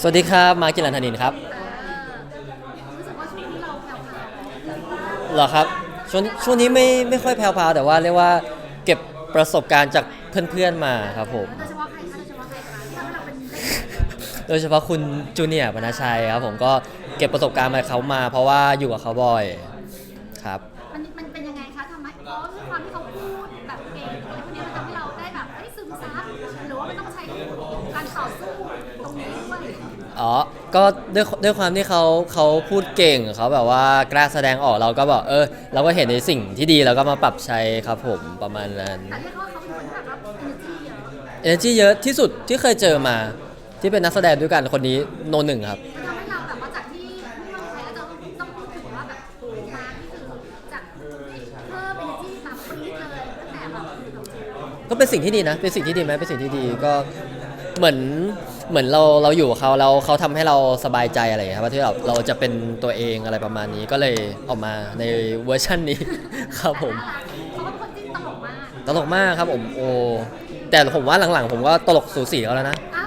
สวัสดีครับ มาร์คกิลันธนินครับรู้สึกว่าช่วงนี้เราแผ่วเหรอครับช่วงช่วงนี้ไม่ไม่ค่อยแพรวๆแต่ว่าเรียกว่าเก็บประสบการณ์จากเพื่อนๆมาครับผมๆโดยเฉพาะใครคะโดยเฉพาะใครคะที่ทำให้เราเป็นได้โดยเฉพาะคุณจูเนียร์ปนาชัยครับผมก็เก็บประสบการณ์มาจากเขามา เพราะว่าอยู่กับเขาบ่อยครับ อ๋อ ก็ด้วยด้วยความที่เขาเขาพูดเก่งเขาแบบว่ากล้าแสดงออกเราก็บอกเออ เราก็เห็นในสิ่งที่ดีเราก็มาปรับใช้ครับผมประมาณนั้นแต่เรียกว่าเขาเป็นคนที่แบบรับ energy เยอะเอเนจีเยอะที่สุดที่เคยเจอมา ที่เป็นนักแสดงด้วยกันคนนี้โนหนึ่งครับ มันทำให้เราแบบว่าจากที่พูดเมืองไทยแล้วจะต้องพูดถึงว่าแบบมาที่คือจากเพิ่ม energy มาปรี๊ดเลยตั้งแต่แบบก็เป็นสิ่งที่ดีนะ เป็นสิ่งที่ดีไหมเป็นสิ่งที่ดีก็เหมือน เหมือนเราเราอยู่กับเขาแล้วเขาทำให้เราสบายใจอะไรอย่างเงี้ยครับว่าที่เราเราจะเป็นตัวเองอะไรประมาณนี้ก็เลยออกมาในเวอร์ชันนี้ ครับผมเขาเป็นคนที่ตลกมาก ตลกมากครับผมโอแต่ผมว่าหลังๆ ผมก็ตลกสูสีเขาแล้วนะ เอ้า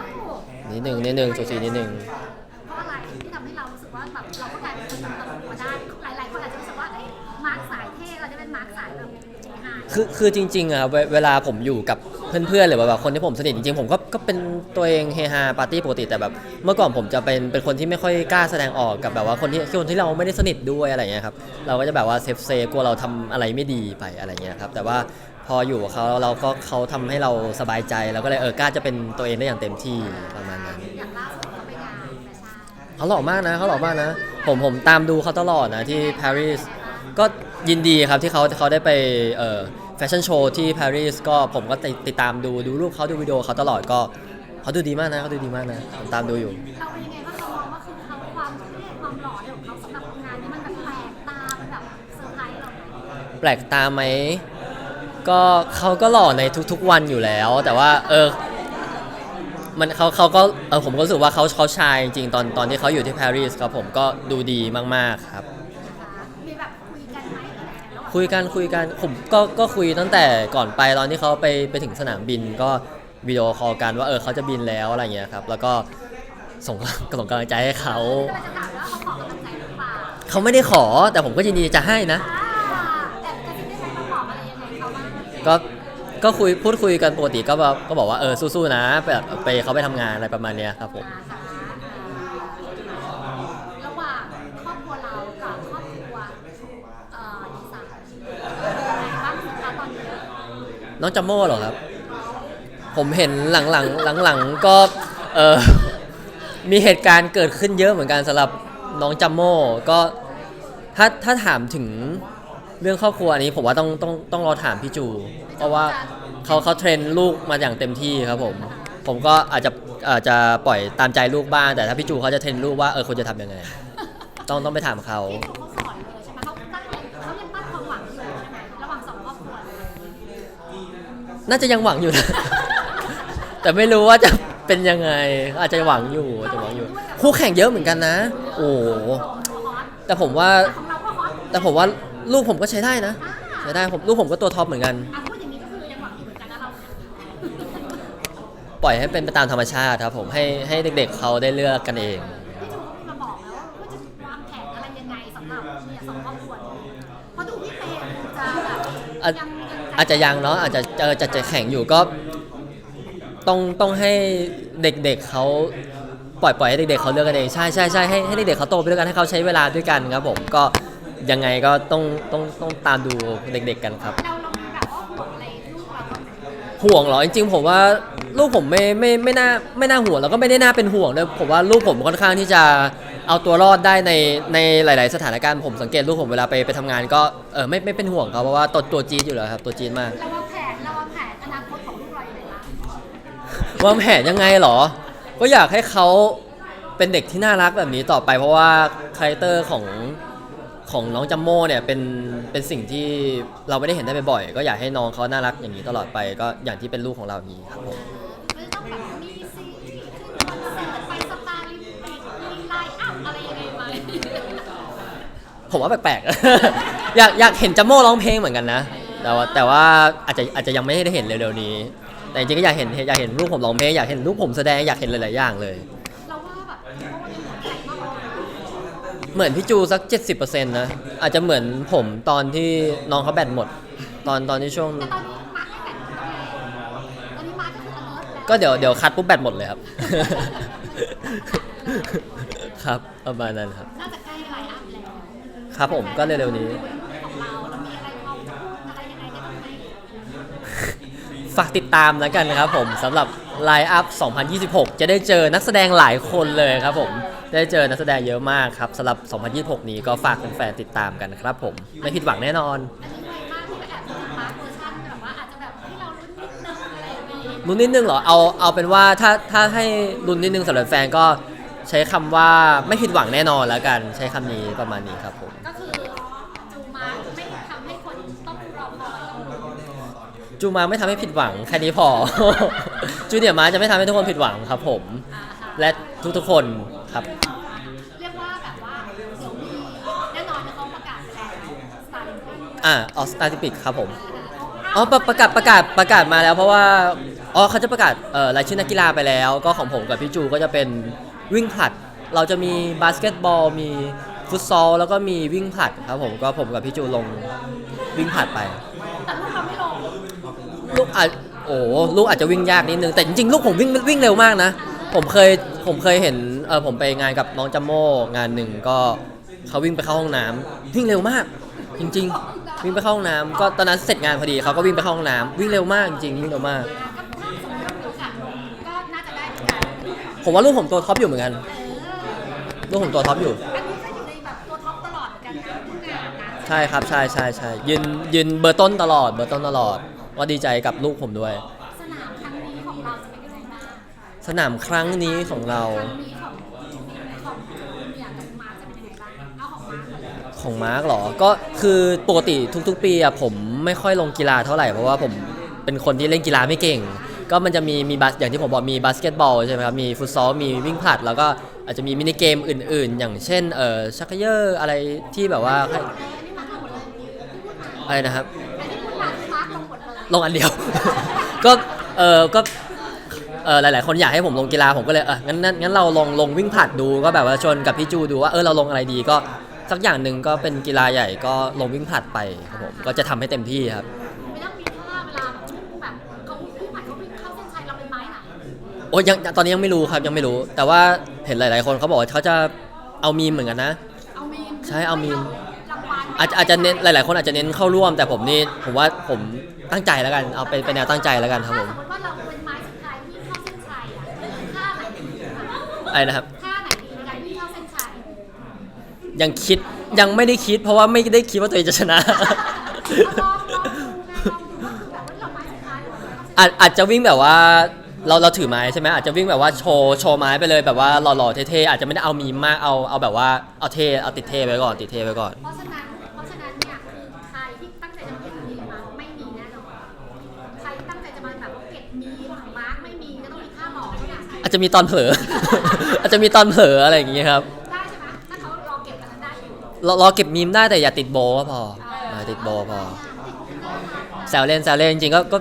นิดหนึ่งนิดหนึ่งสูสีนิดหนึ่ง คือคือจริงๆอะครับเวเวลาผมอยู่กับเพื่อนๆหรือว่าแบบคนที่ผมสนิทจริงๆ ผมก็ก็เป็นตัวเองเฮฮาปาร์ตี้ปกติแต่แบบ เมื่อก่อนผมจะเป็นเป็นคนที่ไม่ค่อยกล้าแสดงออกกับแบบว่าคนที่คนที่เราไม่ได้สนิทด้วยอะไรเงี้ยครับเราก็จะแบบว่าเซฟเซฟกลัวเราทำอะไรไม่ดีไปอะไรเงี้ยครับแต่ว่าพออยู่กับเขาเราก็เขาทำให้เราสบายใจเราก็เลยเออกล้าจะเป็นตัวเองได้อย่างเต็มที่ประมาณนั้น อย่างล่าสุดเขาไปงานแฟชั่นเขาหล่อมากนะเขาหล่อมากนะ ผมผมตามดูเขาตลอดนะที่ปารีสก็ยินดีครับที่เขาเขาได้ไปเอ่อ แฟชั่นโชว์ที่ปารีสก็ผมก็ติดติดตามดูดูรูปเขาดูวิดีโอเขาตลอดก็เขาดูดีมากนะเขาดูดีมากนะผมตามดูอยู่ เราเป็นยังไงบ้างเรามองว่าคือเขาความเท่ความหล่อเนี่ยของเขาสำหรับงานนี้มันแบบแปลกตามันแบบเซอร์ไพรส์เราไหมแปลกตาไหมก็เขาก็หล่อในทุกๆวันอยู่แล้ว แต่ว่าเออมันเขาเขาก็เออผมก็รู้สึกว่าเขาเขาชายจริงๆตอนตอนที่เขาอยู่ที่ปารีสครับผมก็ดูดีมากๆครับ นะคะมีแบบคุยกันไหมระหว่าง คุยกันคุยกันผมก็ก็คุยตั้งแต่ก่อนไปตอนที่เขาไปไปถึงสนามบินก็วิดีโอคอลกันว่าเออเขาจะบินแล้วอะไรเงี้ยครับ แล้วก็ส่งส่งกำลังใจให้เขาก็เลยจะถามว่าเขาขอกำลังใจหรือเปล่าเขาไม่ได้ขอแต่ผมก็ยินดีจะให้นะ อ่าแต่จะได้ไหมเขาบอกอะไรยังไงเขาบ้างก็ก็คุยพูดคุยกันปกติก็แบบก็บอกว่าเออสู้ๆนะแบบไปเขาไปทำงานอะไรประมาณเนี้ยครับผมระหว่างครอบครัวเรากับครอบครัวเอ่อดีไซน์บ้างสิคะตอนนี้ น้องจัมโม่เหรอครับ ผมเห็นหลังๆหลังๆก็เออมีเหตุการณ์เกิดขึ้นเยอะเหมือนกันสำหรับน้องจัมโม่ก็ถ้าถ้าถามถึงเรื่องครอบครัวอันนี้ ผมว่าต้องต้องต้องรอถามพี่จู เพราะว่าเขาเขาเทรนลูกมาอย่างเต็มที่ครับผม ผมก็อาจจะอาจจะปล่อยตามใจลูกบ้างแต่ถ้าพี่จูเขาจะเทรนลูกว่าเออควรจะทำยังไง ต้องต้องไปถามเขา เน่าจะยังหวังอยู่นะ แต่ไม่รู้ว่าจะเป็นยังไง อาจจะหวังอยู่อาจจะหวังอยู่ คู่แข่งเยอะเหมือนกันนะ โอ้โหฮอตแต่ผมว่า ของเราก็ฮอตแต่ผมว่าลูกผมก็ใช้ได้นะ ใช้ได้ผมลูกผมก็ตัวท็อปเหมือนกันอะพูดอย่างนี้ก็คือยังหวังอยู่เหมือนกันนะเราปล่อยให้เป็นไปตามธรรมชาติครับผมให้ให้เด็กๆเขาได้เลือกกันเอง พี่จูเขามีมาบอกแล้วว่าจะวางแผนอะไรยังไงสำหรับเนี่ยสองครอบครัวนี้เพราะดูพี่เตจะแบบอาจยังยัง อาจจะยังเนาะอาจจะเออจะจะแข่งอยู่ก็ต้องต้องให้เด็กๆเขาปล่อยปล่อยให้เด็กๆเขาเลือกกันเองใช่ใช่ใช่ให้ให้เด็กๆเขาโตไปด้วยกันให้เขาใช้เวลาด้วยกันครับผมก็ยังไงก็ต้องต้องต้องตามดูเด็ก ๆกันครับ เราเรามีแบบว่าห่วงอะไรลูกเราบ้างไหมห่วงเหรอจริงๆผมว่าลูกผมไม่ไม่ไม่น่าไม่น่าห่วงแล้วก็ไม่ได้น่าเป็นห่วงด้วยผมว่าลูกผมค่อนข้างที่จะ เอาตัวรอดได้ในในหลาย ๆ สถานการณ์ผมสังเกตลูกผมเวลาไปไปทำงานก็เออไม่ไม่เป็นห่วงเขาเพราะว่าตัวตัวจี๊ดอยู่แล้วครับตัวจี๊ดมาก เราวางแผนเราวางแผนอนาคตของลูกเราอย่างไรบ้างวางแผนยังไงเหรอ ก็อยากให้เขาเป็นเด็กที่น่ารักแบบนี้ต่อไป เพราะว่าคาแรคเตอร์ของของน้องจัมโม่เนี่ยเป็นเป็นสิ่งที่เราไม่ได้เห็นได้บ่อยๆก็อยากให้น้องเขาน่ารักอย่างนี้ตลอดไป ก็อย่างที่เป็นลูกของเราอย่างนี้ครับผม ผมว่าแปลกๆ อยากอยากเห็นจัมโม่ร้องเพลงเหมือนกันนะ แต่ว่าแต่ว่าอาจจะอาจจะยังไม่ได้เห็นเร็วๆนี้ แต่จริงๆก็อยากเห็นอยากเห็นลูกผมร้องเพลงอยากเห็นลูกผมแสดงอยากเห็นหลายๆอย่างเลย เราว่าแบบเหมือนพี่จูสัก 70%นะ อาจจะเหมือนผมตอนที่น้องเขาแบตหมด ตอนตอนที่ช่วง แต่ตอนนี้มาร์คไม่แบตแล้วไงตอนนี้มาร์คก็คือ alert แล้วก็เดี๋ยวเดี๋ยวคัดปุ๊บแบตหมดเลยครับ ครับประมาณนั้นครับ น่าจะใกล้ไลน์อัพแล้ว ครับผมก็เร็วๆนี้ของเราเรามีอะไรพอพูดอะไรยังไงได้บ้างไหมฝากติดตามแล้วกันนะครับผมสำหรับ Line Up 2026 จะได้เจอนักแสดงหลายคนเลยครับผม ได้เจอนักแสดงเยอะมากครับสำหรับ 2026 นี้ก็ฝากแฟนๆติดตามกันครับผม ไม่ผิดหวังแน่นอนอันนี้ไวมากที่ก็แอบดูมาร์คเวอร์ชันแบบว่าอาจจะแบบให้เราลุ้นนิดนึงอะไรอย่างนี้ลุ้นนิดนึงเหรอ เอา เอาเป็นว่าถ้า ถ้าให้ลุ้นนิดนึงสำหรับแฟนก็ใช้คำว่าไม่ผิดหวังแน่นอนแล้วกัน ใช้คำนี้ประมาณนี้ครับผม จูมาไม่ทำให้ผิดหวังแค่นี้พอ จูเนียร์มาจะไม่ทำให้ทุกคนผิดหวังครับผมอ่าค่ะและทุกๆคนครับ เรียกว่าแบบว่าเดี๋ยวมีแน่นอนนะเขาประกาศไปแล้วสไตล์เป็นอ่าออสตาติปิกครับผมอ๋อประประกาศประกาศประกาศมาแล้วเพราะว่าอ๋อเขาจะประกาศเอ่อรายชื่อนักกีฬาไปแล้ว ก็ของผมกับพี่จูก็จะเป็นวิ่งผลัด เราจะมีบาสเกตบอลมีฟุตซอลแล้วก็มีวิ่งผลัดครับผมก็ผมกับพี่จูลงวิ่งผลัดไป แต่ลูกเราไม่ลง ลูกอาจโอ้ลูกอาจจะวิ่งยากนิดนึงแต่จริงๆลูกผมวิ่งวิ่งเร็วมากนะ ผมเคยผมเคยเห็นเออผมไปงานกับน้องจัมโม่งานหนึ่งก็เขาวิ่งไปเข้าห้องน้ำวิ่งเร็วมาก จริง ๆ วิ่งไปเข้าห้องน้ำก็ตอนนั้นเสร็จงานพอดีเขาก็วิ่งไปเข้าห้องน้ำวิ่งเร็วมากจริงๆวิ่งเร็วมาก ก็น่าจะได้เหมือนกันผมว่าลูกผมตัวท็อปอยู่เหมือนกันลูกผมตัวท็อปอยู่ อันนี้ก็อยู่ในแบบตัวท็อปตลอดเหมือนกันนะทุกงานนะ ใช่ครับใช่ใช่ใช่ยืนยืนเบอร์ต้นตลอดเบอร์ต้นตลอด ว่าดีใจกับลูกผมด้วย สนามครั้งนี้ของเราจะเป็นยังไงบ้างสนามครั้งนี้ของเราครั้งนี้ของของเนี่ยกับมาจะเป็นยังไงบ้างเอาของมาก่อนเลยของมาร์กเหรอ ก็คือปกติทุกๆ ปีอะผมไม่ค่อยลงกีฬาเท่าไหร่เพราะว่าผมเป็นคนที่เล่นกีฬาไม่เก่ง ก็มันจะมีมีบาสอย่างที่ผมบอกมีบาสเกตบอลใช่ไหมครับมีฟุตซอลมีวิ่งผลัด แล้วก็อาจจะมีมินิเกมอื่น ๆ อย่างเช่นเอ่อชักเขยอร์อะไรที่แบบว่าให้อันนี้มาทั้งหมดเลยที่พูดมาอะไรนะครับ ลงหมดเลยลงอันเดียว ก็เออก็เออหลาย ๆ คนอยากให้ผมลงกีฬาผมก็เลยเอองั้นงั้นงั้นเราลองลงวิ่งผลัดดูก็แบบว่าชวนกับพี่จูดูว่าเออเราลงอะไรดีก็สักอย่างหนึ่งก็เป็นกีฬาใหญ่ก็ลงวิ่งผลัดไปครับผมก็จะทำให้เต็มที่ครับ ไม่ต้องมีท่าเวลาแบบเขาวิ่งผ่านเขาวิ่งเข้าเส้นชัยเราเป็นไม้ไหนโอ้ยยังตอนนี้ยังไม่รู้ครับยังไม่รู้ แต่ว่าเห็นหลาย ๆ คนเขาบอกว่าเขาจะเอามีมเหมือนกันนะ เอามีมใช่เอามีมรางวัล อาจจะอาจจะเน้นหลาย ๆ คนอาจจะเน้นเข้าร่วม แต่ผมนี่ผมว่าผมตั้งใจแล้วกันเอาเป็นเป็นแนวตั้งใจแล้วกันครับถ้าผสมมมติว่าเราเป็นไม้สุดท้ายวิ่งเข้าเส้นชัยอะท่าไหนดีคะอะไรนะครับท่าไหนดีในการวิ่งเข้าเส้นชัยยังคิดยังไม่ได้คิด เพราะว่าไม่ได้คิดว่าตัวเองจะชนะเอาลองลองดูไงลองดูว่าคือแบบว่าเราไม้สุดท้ายเราวิ่งเข้าเส้นชัย อาจอาจจะวิ่งแบบว่าเราเราถือไม้ใช่ไหมอาจจะวิ่งแบบว่าโชว์โชว์ไม้ไปเลยแบบว่าหล่อๆเท่ๆอาจจะไม่ได้เอามีมมากเอาเอาแบบว่าเอาเท่เอาติดเท่ไว้ก่อนติดเท่ไว้ก่อน เพราะฉะ อาจจะมีตอนเผลอ อาจจะมีตอนเผลออะไรอย่างงี้ครับได้ใช่ไหมถ้าเขารอเก็บกันนั้นได้อยู่รอรอเก็บมีมได้แต่อย่าติดโบก็พออ่าติดโบพอแซวเล่นแซวเล่นจริงๆก็ก็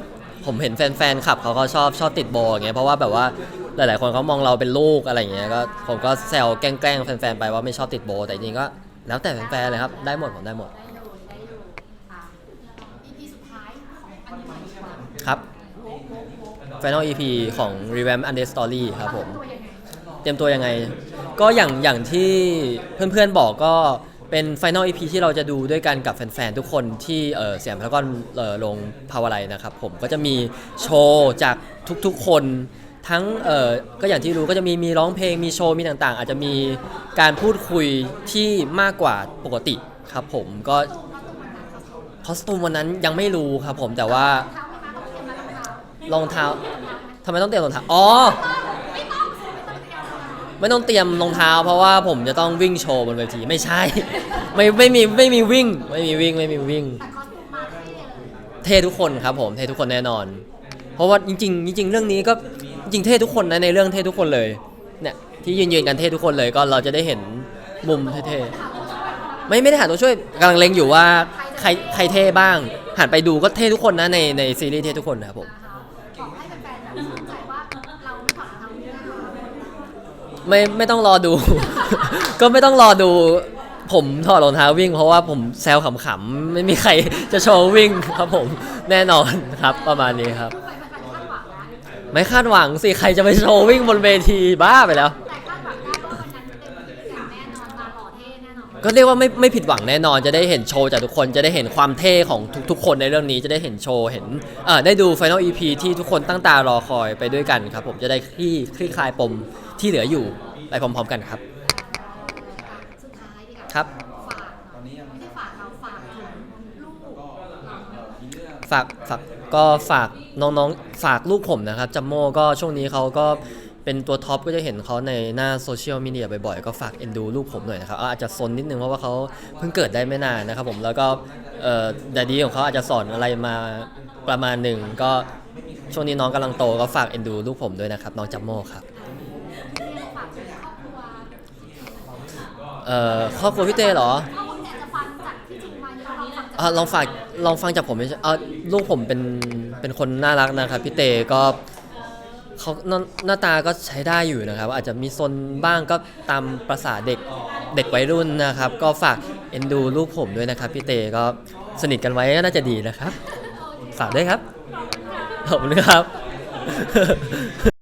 ผมเห็นแฟนๆขับเขาก็ชอบชอบติดโบอย่างเงี้ยเพราะว่าแบบว่าหลายๆคนเขามองเราเป็นลูกอะไรอย่างเงี้ยก็ผมก็แซวแกล้งๆแฟนๆไปว่าไม่ชอบติดโบแต่จริงๆก็แล้วแต่แฟนๆเลยครับได้หมดผมได้หมดได้อยู่ได้อยู่อะ EP สุดท้ายของอันนี้ใหม่ดีกว่า ครับ Final EP ของ Revamp Under Story ครับผม เตรียมตัวยังไง ก็อย่างอย่างที่เพื่อนๆบอกก็เป็น Final EP ที่เราจะดูด้วยกันกับแฟนๆ ทุกคนที่เอ่ยมพารากอนลงภาวะไรนะครับผมก็จะมีโชว์จากทุกๆคนทั้งเออก็อย่างที่รู้ก็จะมีมีร้องเพลงมีโชว์มีต่างๆ อาจจะมีการพูดคุยที่มากกว่าปกติครับผมก็คอสตูมวันนั้นยังไม่รู้ครับผมแต่ว่า รองเท้าทำไมต้องเตรียมรองเท้าอ๋อไม่ต้องเตรียมรองเท้า เพราะว่าผมจะต้องวิ่งโชว์บนเวทีไม่ใช่ ไม่ไม่มีไม่มีวิ่ง ไม่มีวิ่งไม่มีวิ่ง เท่ทุกคนครับผมเท่ทุกคนแน่นอน เพราะว่าจริง ๆ จริง ๆ เรื่องนี้ก็จริงเท่ทุกคนนะในเรื่องเท่ทุกคนเลยเนี่ยที่ยืนยืนกันเท่ทุกคนเลยก็เราจะได้เห็นมุมเท่ๆไม่ไม่ได้หาตัวช่วยกำลังเล็งอยู่ว่าใครใครเท่บ้างหันไปดูก็เท่ทุกคนนะในในซีรีส์เท่ทุกคนนะครับผม บอกให้แฟนๆแบบสนใจว่าเราไม่ถอดรองเท้า ไม่ไม่ต้องรอดู ก็ไม่ต้องรอดู ผมถอดรองเท้าวิ่ง เพราะว่าผมแซวขำๆ ไม่มีใครจะโชว์วิ่งครับผมแน่นอนครับประมาณนี้ครับ ไม่คาดหวังสิ ใครจะไปโชว์วิ่งบนเวทีบ้าไปแล้ว ก็เรียกว่าไม่ไม่ผิดหวังแน่นอนจะได้เห็นโชว์จากทุกคนจะได้เห็นความเท่ของทุกๆ คนในเรื่องนี้จะได้เห็นโชว์เห็นเอ่อได้ดู Final EP ที่ทุกคนตั้งตารอคอยไปด้วยกันครับ ผมจะได้คลี่คลี่คลายปมที่เหลืออยู่ไปพร้อมๆกันครับ สุดท้ายดีกว่าครับ ฝากหน่อยไม่ใช่ฝากเราฝากถึงลูกเราฝากฝากก็ฝากน้องๆ ฝากลูกผมนะครับจัมโม่ก็ช่วงนี้เขาก็ เป็นตัวท็อปก็จะเห็นเขาในหน้าโซเชียลมีเดียบ่อยๆ ก็ฝากเอ็นดูลูกผมหน่อยนะครับอาจจะซนนิดนึงเพราะว่าเขาเพิ่งเกิดได้ไม่นานนะครับผมแล้วก็เดดดี้ของเขาอาจจะสอนอะไรมาประมาณหนึ่งก็ช่วงนี้น้องกำลังโตก็ฝากเอ็นดูลูกผมด้วยนะครับ น้องจัมโม่ครับเอ่อครอบครัวพี่เต้เหรออ่ลองฟังจากอะลองฝากลองฟังจากผมไม่ใช่เอ่อลูกผมเป็นเป็นคนน่ารักนะครับพี่เตก็ เขาหน้าหน้าตาก็ใช้ได้อยู่นะครับ อาจจะมีซนบ้างก็ตามประษาเด็กเด็กวัยรุ่นนะครับ ก็ฝากเอ็นดูลูกผมด้วยนะครับพี่เตก็สนิทกันไว้ก็น่าจะดีนะครับ ฝากด้วยครับ ขอบคุณครับ